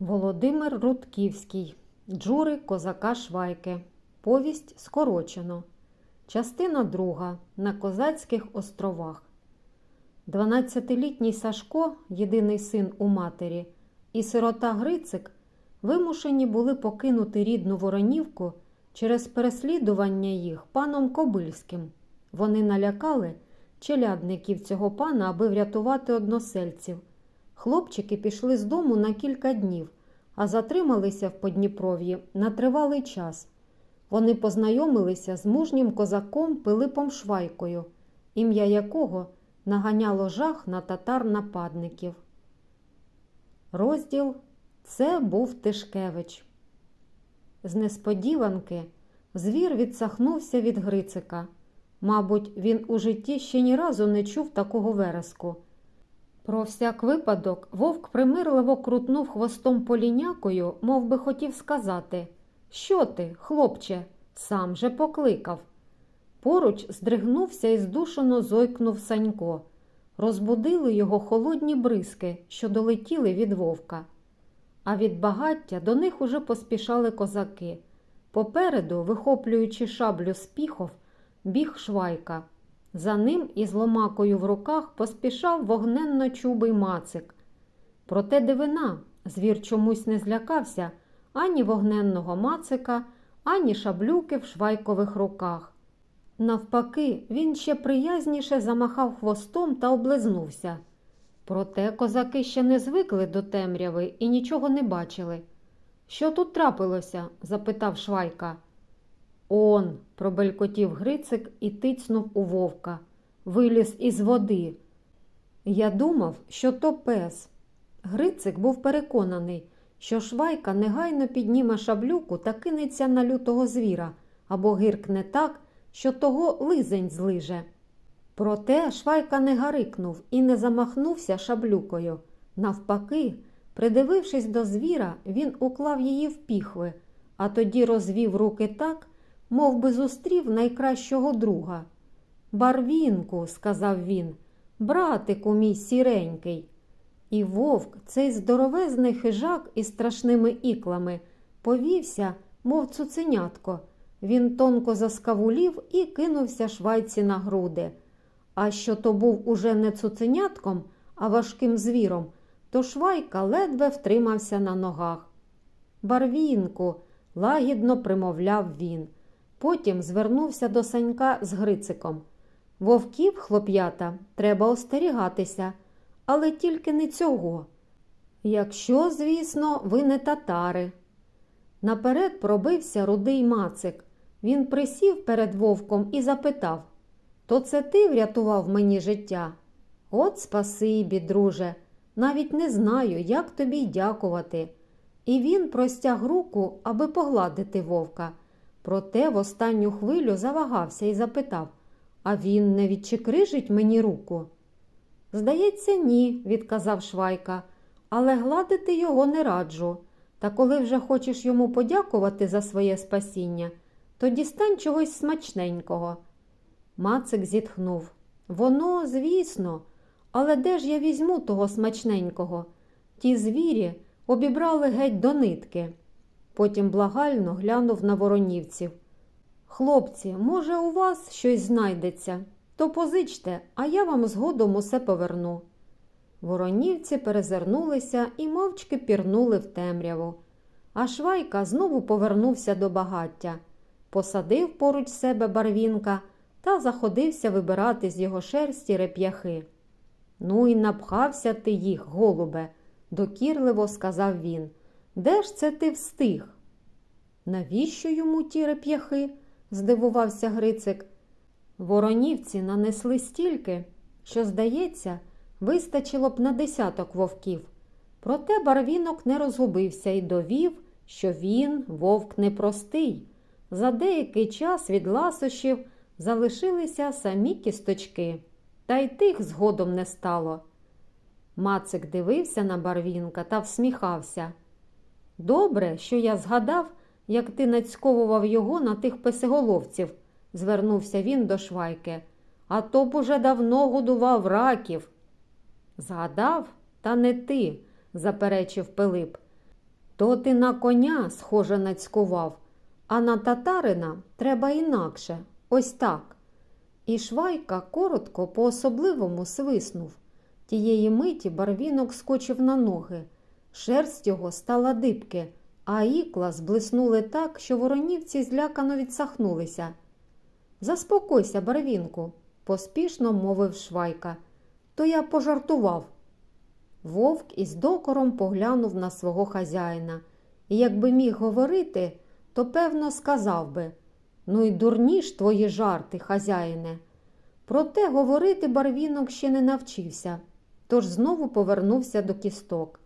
Володимир Рудківський. Джури козака Швайки. Повість скорочено. Частина друга. На Козацьких островах. 12-літній Сашко, єдиний син у матері, і сирота Грицик вимушені були покинути рідну Воронівку через переслідування їх паном Кобильським. Вони налякали челядників цього пана, аби врятувати односельців. Хлопчики пішли з дому на кілька днів, а затрималися в Подніпров'ї на тривалий час. Вони познайомилися з мужнім козаком Пилипом Швайкою, ім'я якого наганяло жах на татар-нападників. Розділ Це був Тишкевич. З несподіванки звір відсахнувся від Грицика. Мабуть, він у житті ще ні разу не чув такого вереску. Про всяк випадок вовк примирливо крутнув хвостом полінякою, мов би хотів сказати Що ти, хлопче, сам же покликав. Поруч здригнувся і здушено зойкнув Санько. Розбудили його холодні бризки, що долетіли від вовка. А від багаття до них уже поспішали козаки. Попереду, вихоплюючи шаблю з піхов, біг швайка. За ним із ломакою в руках поспішав вогненно-чубий мацик. Проте дивина, звір чомусь не злякався ані вогненного мацика, ані шаблюки в швайкових руках. Навпаки, він ще приязніше замахав хвостом та облизнувся. Проте козаки ще не звикли до темряви і нічого не бачили. Що тут трапилося? запитав Швайка. Он, пробелькотів Грицик і тицнув у вовка. Виліз із води. Я думав, що то пес. Грицик був переконаний, що Швайка негайно підніме шаблюку та кинеться на лютого звіра або гиркне так, що того лизень злиже. Проте Швайка не гарикнув і не замахнувся шаблюкою. Навпаки, придивившись до звіра, він уклав її в піхви, а тоді розвів руки так, мов би зустрів найкращого друга. Барвінку, сказав він, братику мій сіренький. І вовк, цей здоровезний хижак із страшними іклами, повівся, мов цуценятко. Він тонко заскавулів і кинувся швайці на груди. А що то був уже не цуценятком, а важким звіром, то швайка ледве втримався на ногах. Барвінку, лагідно примовляв він. Потім звернувся до Санька з Грициком. Вовків, хлоп'ята, треба остерігатися, але тільки не цього. Якщо, звісно, ви не татари. Наперед пробився рудий мацик. Він присів перед вовком і запитав То це ти врятував мені життя? От спасибі, друже, навіть не знаю, як тобі дякувати. І він простяг руку, аби погладити вовка. Проте в останню хвилю завагався і запитав А він не відчекрижить мені руку? Здається, ні, відказав Швайка, але гладити його не раджу. Та коли вже хочеш йому подякувати за своє спасіння, то дістань чогось смачненького. Мацик зітхнув. Воно, звісно, але де ж я візьму того смачненького? Ті звірі обібрали геть до нитки. Потім благально глянув на воронівців. Хлопці, може, у вас щось знайдеться, то позичте, а я вам згодом усе поверну. Воронівці перезирнулися і мовчки пірнули в темряву. А Швайка знову повернувся до багаття, посадив поруч себе барвінка та заходився вибирати з його шерсті реп'яхи. Ну і напхався ти їх, голубе, докірливо сказав він. Де ж це ти встиг? Навіщо йому ті реп'яхи? здивувався Грицик. Воронівці нанесли стільки, що, здається, вистачило б на десяток вовків. Проте барвінок не розгубився і довів, що він вовк непростий. За деякий час від ласощів залишилися самі кісточки, та й тих згодом не стало. Мацик дивився на барвінка та всміхався. Добре, що я згадав, як ти нацьковував його на тих песиголовців, звернувся він до швайки, а то б уже давно годував раків. Згадав, та не ти, заперечив Пилип. То ти на коня, схоже, нацькував, а на татарина треба інакше, ось так. І Швайка коротко по особливому свиснув. Тієї миті барвінок скочив на ноги. Шерсть його стала дибки, а ікла зблиснули так, що воронівці злякано відсахнулися. Заспокойся, барвінку, поспішно мовив Швайка. То я пожартував. Вовк із докором поглянув на свого хазяїна, і якби міг говорити, то певно сказав би Ну й дурні ж твої жарти, хазяїне. Проте говорити барвінок ще не навчився, тож знову повернувся до кісток.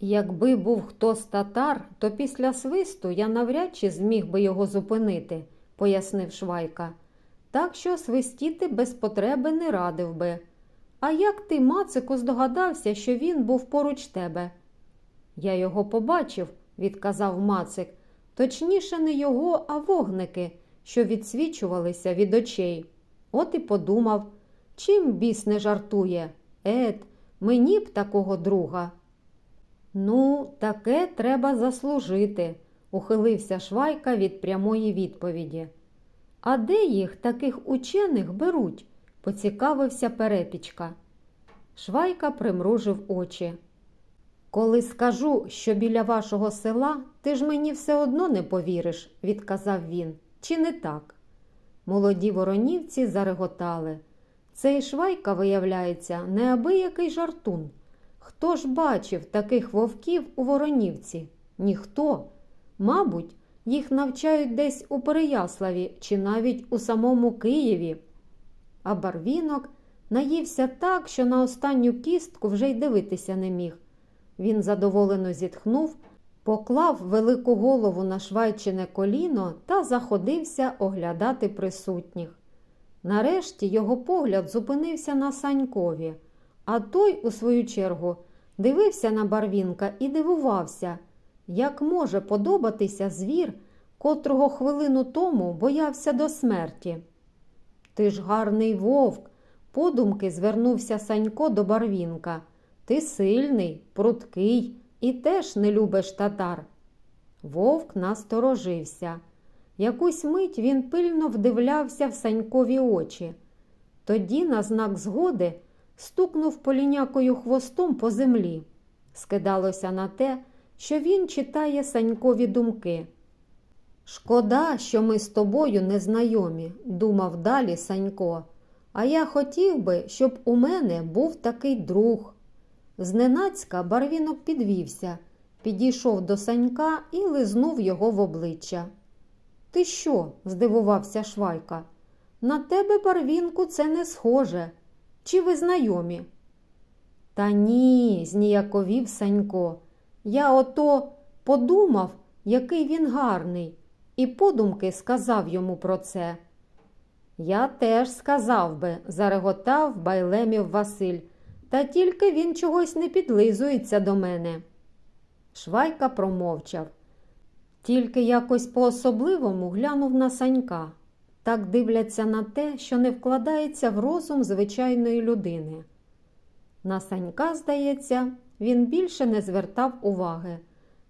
Якби був хто з татар, то після свисту я навряд чи зміг би його зупинити, пояснив Швайка. Так що свистіти без потреби не радив би. А як ти, Мацику, здогадався, що він був поруч тебе? Я його побачив, відказав Мацик. Точніше, не його, а вогники, що відсвічувалися від очей. От і подумав, чим біс не жартує? Ет, мені б такого друга. Ну, таке треба заслужити, ухилився Швайка від прямої відповіді. А де їх таких учених беруть? поцікавився перепічка. Швайка примружив очі. Коли скажу, що біля вашого села, ти ж мені все одно не повіриш, відказав він. Чи не так? Молоді воронівці зареготали. Цей швайка, виявляється, неабиякий жартун. Хто ж бачив таких вовків у воронівці? Ніхто. Мабуть, їх навчають десь у Переяславі чи навіть у самому Києві. А барвінок наївся так, що на останню кістку вже й дивитися не міг. Він задоволено зітхнув, поклав велику голову на швайчине коліно та заходився оглядати присутніх. Нарешті його погляд зупинився на Санькові, а той, у свою чергу, дивився на барвінка і дивувався, як може подобатися звір, котрого хвилину тому боявся до смерті. Ти ж гарний вовк, подумки звернувся Санько до барвінка. Ти сильний, пруткий і теж не любиш татар. Вовк насторожився. Якусь мить він пильно вдивлявся в санькові очі. Тоді, на знак згоди, стукнув полінякою хвостом по землі. Скидалося на те, що він читає санькові думки. Шкода, що ми з тобою не знайомі, думав далі Санько. А я хотів би, щоб у мене був такий друг. Зненацька барвінок підвівся, підійшов до Санька і лизнув його в обличчя. Ти що? здивувався Швайка. На тебе, барвінку, це не схоже. Чи ви знайомі? Та ні, зніяковів Санько. Я ото подумав, який він гарний, і подумки сказав йому про це. Я теж сказав би, зареготав байлемів Василь, та тільки він чогось не підлизується до мене. Швайка промовчав. Тільки якось по-особливому глянув на санька. Так дивляться на те, що не вкладається в розум звичайної людини. На санька, здається, він більше не звертав уваги.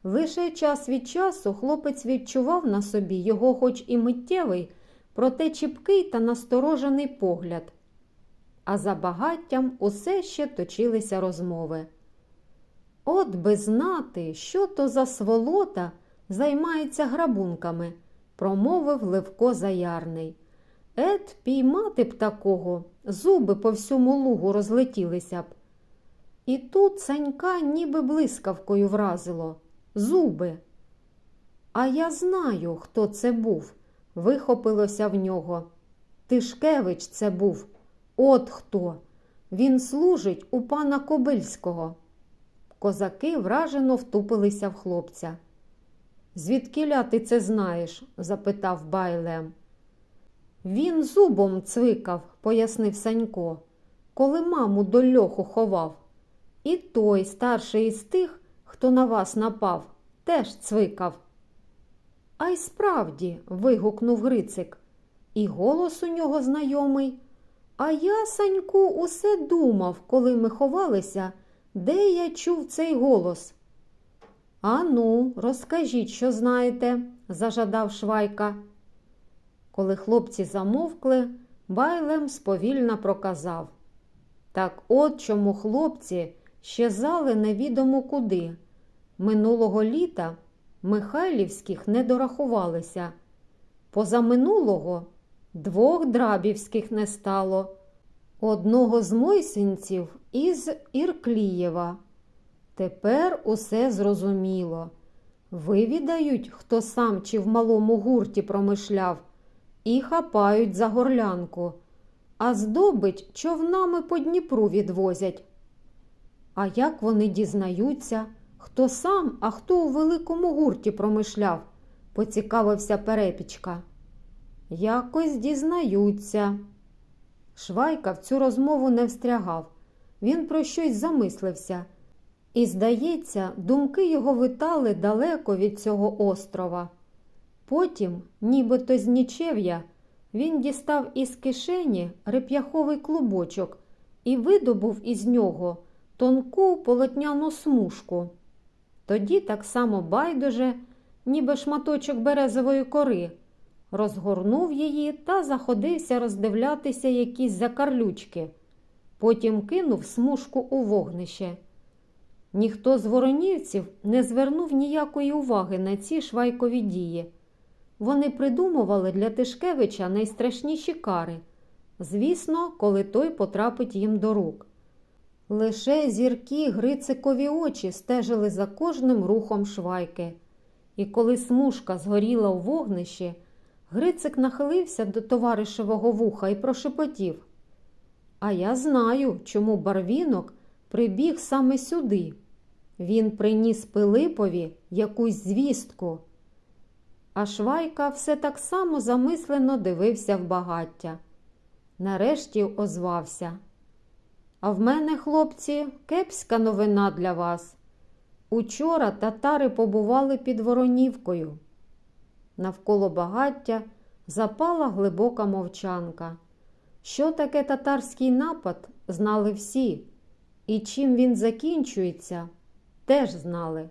Лише час від часу хлопець відчував на собі його, хоч і миттєвий, проте чіпкий та насторожений погляд. А за багаттям усе ще точилися розмови. От би знати, що то за сволота займається грабунками, промовив Левко Заярний. Ет, піймати б такого, зуби по всьому лугу розлетілися б. І тут Санька ніби блискавкою вразило. Зуби. А я знаю, хто це був, вихопилося в нього. Тишкевич це був. От хто. Він служить у пана Кобильського. Козаки вражено втупилися в хлопця. Звідкиля ти це знаєш? запитав Байлем. Він зубом цвикав, пояснив Санько, коли маму до льоху ховав. І той, старший із тих, хто на вас напав, теж цвикав. А й справді, вигукнув Грицик, і голос у нього знайомий. А я, Саньку, усе думав, коли ми ховалися, де я чув цей голос. Ану, розкажіть, що знаєте, зажадав Швайка. Коли хлопці замовкли, Байлем сповільно проказав. Так от чому хлопці щезали невідомо куди. Минулого літа Михайлівських не дорахувалися. Позаминулого двох драбівських не стало, одного з Мойсинців із Ірклієва. Тепер усе зрозуміло. Вивідають, хто сам чи в малому гурті промишляв, і хапають за горлянку, а здобич човнами по Дніпру відвозять. А як вони дізнаються, хто сам, а хто у великому гурті промишляв, поцікавився перепічка. Якось дізнаються. Швайка в цю розмову не встрягав. Він про щось замислився. І, здається, думки його витали далеко від цього острова. Потім, нібито з нічев'я, він дістав із кишені реп'яховий клубочок і видобув із нього тонку полотняну смужку. Тоді так само байдуже, ніби шматочок березової кори, розгорнув її та заходився роздивлятися якісь закарлючки. Потім кинув смужку у вогнище. Ніхто з воронівців не звернув ніякої уваги на ці швайкові дії. Вони придумували для Тишкевича найстрашніші кари, звісно, коли той потрапить їм до рук. Лише зіркі Грицикові очі стежили за кожним рухом швайки, і коли смужка згоріла у вогнищі, Грицик нахилився до товаришевого вуха і прошепотів. А я знаю, чому барвінок прибіг саме сюди. Він приніс Пилипові якусь звістку. А Швайка все так само замислено дивився в багаття. Нарешті озвався. А в мене, хлопці, кепська новина для вас. Учора татари побували під Воронівкою. Навколо багаття запала глибока мовчанка. Що таке татарський напад, знали всі, і чим він закінчується, теж знали.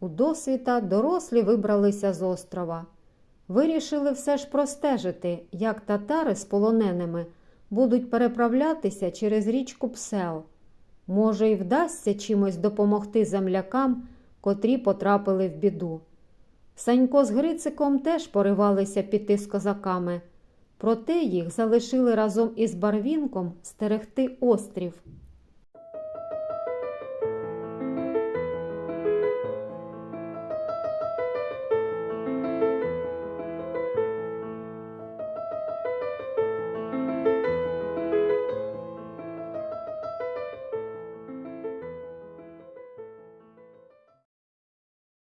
У досвіта дорослі вибралися з острова. Вирішили все ж простежити, як татари з полоненими будуть переправлятися через річку Псел. Може, і вдасться чимось допомогти землякам, котрі потрапили в біду. Санько з Грициком теж поривалися піти з козаками, проте їх залишили разом із Барвінком стерегти острів.